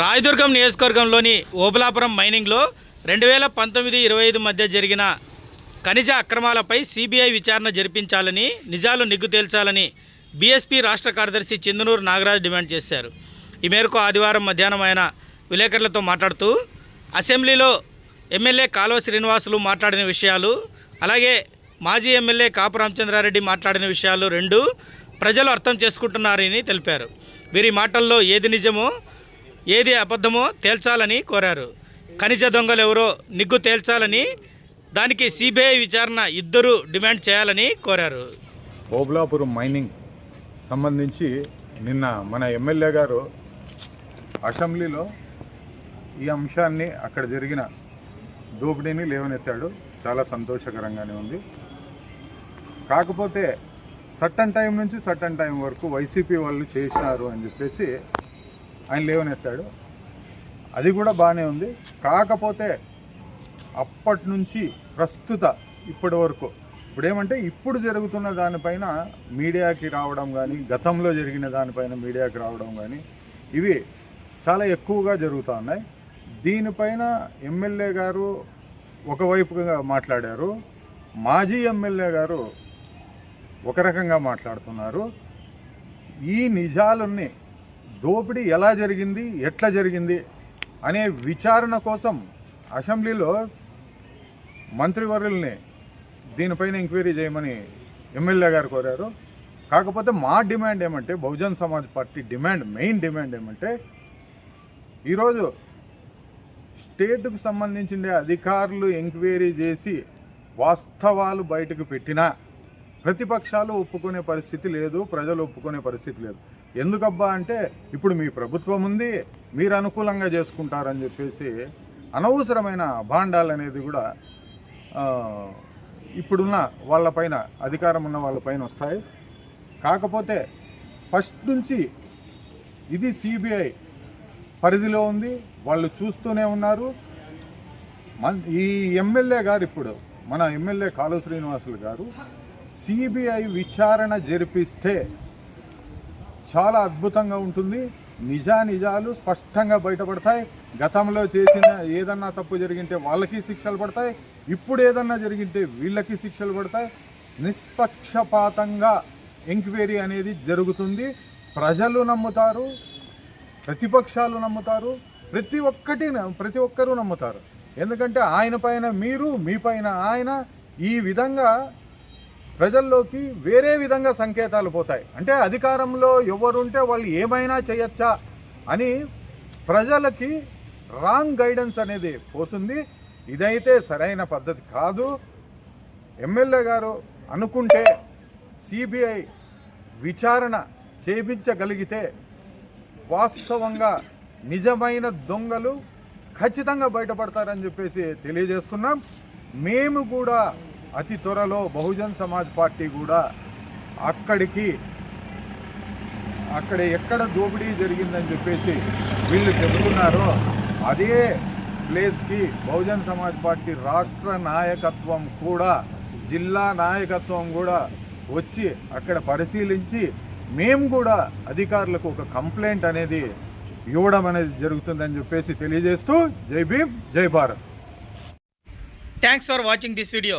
రాయదుర్గం నియోజకవర్గంలోని ఓబలాపురం మైనింగ్లో రెండు వేల పంతొమ్మిది ఇరవై ఐదు మధ్య జరిగిన ఖనిజ అక్రమాలపై సిబిఐ విచారణ జరిపించాలని నిజాలు నిగ్గు తేల్చాలని బీఎస్పీ రాష్ట్ర కార్యదర్శి చందనూరు నాగరాజ్ డిమాండ్ చేశారు. ఈ మేరకు ఆదివారం మధ్యాహ్నం ఆయన విలేకరులతో మాట్లాడుతూ అసెంబ్లీలో ఎమ్మెల్యే కాలువ శ్రీనివాసులు మాట్లాడిన విషయాలు అలాగే మాజీ ఎమ్మెల్యే కాపు రామచంద్రారెడ్డి మాట్లాడిన విషయాలు రెండు ప్రజలు అర్థం చేసుకుంటున్నారని తెలిపారు. వీరి మాటల్లో ఏది నిజమో ఏది అబద్ధమో తేల్చాలని కోరారు. ఖనిజ దొంగలు ఎవరో నిగ్గు తేల్చాలని దానికి సిబిఐ విచారణ ఇద్దరు డిమాండ్ చేయాలని కోరారు. ఓబులాపురం మైనింగ్ సంబంధించి నిన్న మన ఎమ్మెల్యే గారు అసెంబ్లీలో ఈ అంశాన్ని అక్కడ జరిగిన దోపిడీని లేవనెత్తాడు. చాలా సంతోషకరంగానే ఉంది. కాకపోతే సట్టన్ టైం నుంచి సట్టన్ టైం వరకు వైసీపీ వాళ్ళు చేసినారు అని చెప్పేసి ఆయన లేవనెత్తాడు. అది కూడా బాగానే ఉంది. కాకపోతే అప్పటి నుంచి ప్రస్తుత ఇప్పటి వరకు ఇప్పుడు ఏమంటే ఇప్పుడు జరుగుతున్న దానిపైన మీడియాకి రావడం కానీ గతంలో జరిగిన దానిపైన మీడియాకి రావడం కానీ ఇవి చాలా ఎక్కువగా జరుగుతూ ఉన్నాయి. దీనిపైన ఎమ్మెల్యే గారు ఒకవైపుగా మాట్లాడారు. మాజీ ఎమ్మెల్యే గారు ఒక రకంగా మాట్లాడుతున్నారు. ఈ నిజాలన్నీ దోపిడీ ఎలా జరిగింది ఎట్లా జరిగింది అనే విచారణ కోసం అసెంబ్లీలో మంత్రివర్యుల్ని దీనిపైన ఎంక్వైరీ చేయమని ఎమ్మెల్యే గారు కోరారు. కాకపోతే మా డిమాండ్ ఏమంటే Bahujan Samaj party demand main demand ఏమంటే ఈరోజు స్టేట్కు సంబంధించిన అధికారులు ఎంక్వైరీ చేసి వాస్తవాలు బయటకు పెట్టినా ప్రతిపక్షాలు ఒప్పుకునే పరిస్థితి లేదు ప్రజలు ఒప్పుకునే పరిస్థితి లేదు. ఎందుకబ్బా అంటే ఇప్పుడు మీ ప్రభుత్వం ఉంది మీరు అనుకూలంగా చేసుకుంటారని చెప్పేసి అనవసరమైన భాండాలు అనేది కూడా ఇప్పుడున్న వాళ్ళపైన అధికారం ఉన్న వాళ్ళపైన వస్తాయి. కాకపోతే ఫస్ట్ నుంచి ఇది సిబిఐ పరిధిలో ఉంది వాళ్ళు చూస్తూనే ఉన్నారు. మన్ ఈ ఎమ్మెల్యే గారు ఇప్పుడు మన ఎమ్మెల్యే కాలు శ్రీనివాసులు గారు సిబిఐ విచారణ జరిపిస్తే చాలా అద్భుతంగా ఉంటుంది. నిజానిజాలు స్పష్టంగా బయటపడతాయి. గతంలో చేసిన ఏదన్నా తప్పు జరిగింటే వాళ్ళకి శిక్షలు పడతాయి. ఇప్పుడు ఏదన్నా జరిగింటే వీళ్ళకి శిక్షలు పడతాయి. నిష్పక్షపాతంగా ఎంక్వైరీ అనేది జరుగుతుంది. ప్రజలు నమ్ముతారు. ప్రతిపక్షాలు నమ్ముతారు. ప్రతి ఒక్కటి ప్రతి ఒక్కరూ నమ్ముతారు. ఎందుకంటే ఆయన పైన మీరు మీ పైన ఆయన. ఈ విధంగా ప్రజల్లోకి వేరే విధంగా సంకేతాలు పోతాయి. అంటే అధికారంలో ఎవరుంటే వాళ్ళు ఏమైనా చేయొచ్చా అని ప్రజలకి రాంగ్ గైడెన్స్ అనేది పోతుంది. ఇదైతే సరైన పద్ధతి కాదు. ఎమ్మెల్యే గారు అనుకుంటే సిబిఐ విచారణ చేపించగలిగితే వాస్తవంగా నిజమైన దొంగలు ఖచ్చితంగా బయటపడతారని చెప్పేసి తెలియజేస్తున్నాం. మేము కూడా అతి త్వరలో బహుజన్ సమాజ్ పార్టీ కూడా అక్కడికి అక్కడ ఎక్కడ దోపిడీ జరిగిందని చెప్పేసి వీళ్ళు చెబుతున్నారో అదే ప్లేస్కి బహుజన్ సమాజ్ పార్టీ రాష్ట్ర నాయకత్వం కూడా జిల్లా నాయకత్వం కూడా వచ్చి అక్కడ పరిశీలించి మేము కూడా అధికారులకు ఒక కంప్లైంట్ అనేది ఇవ్వడం అనేది జరుగుతుందని చెప్పేసి తెలియజేస్తూ జై భీమ్ జై Bharat. Thanks for watching this video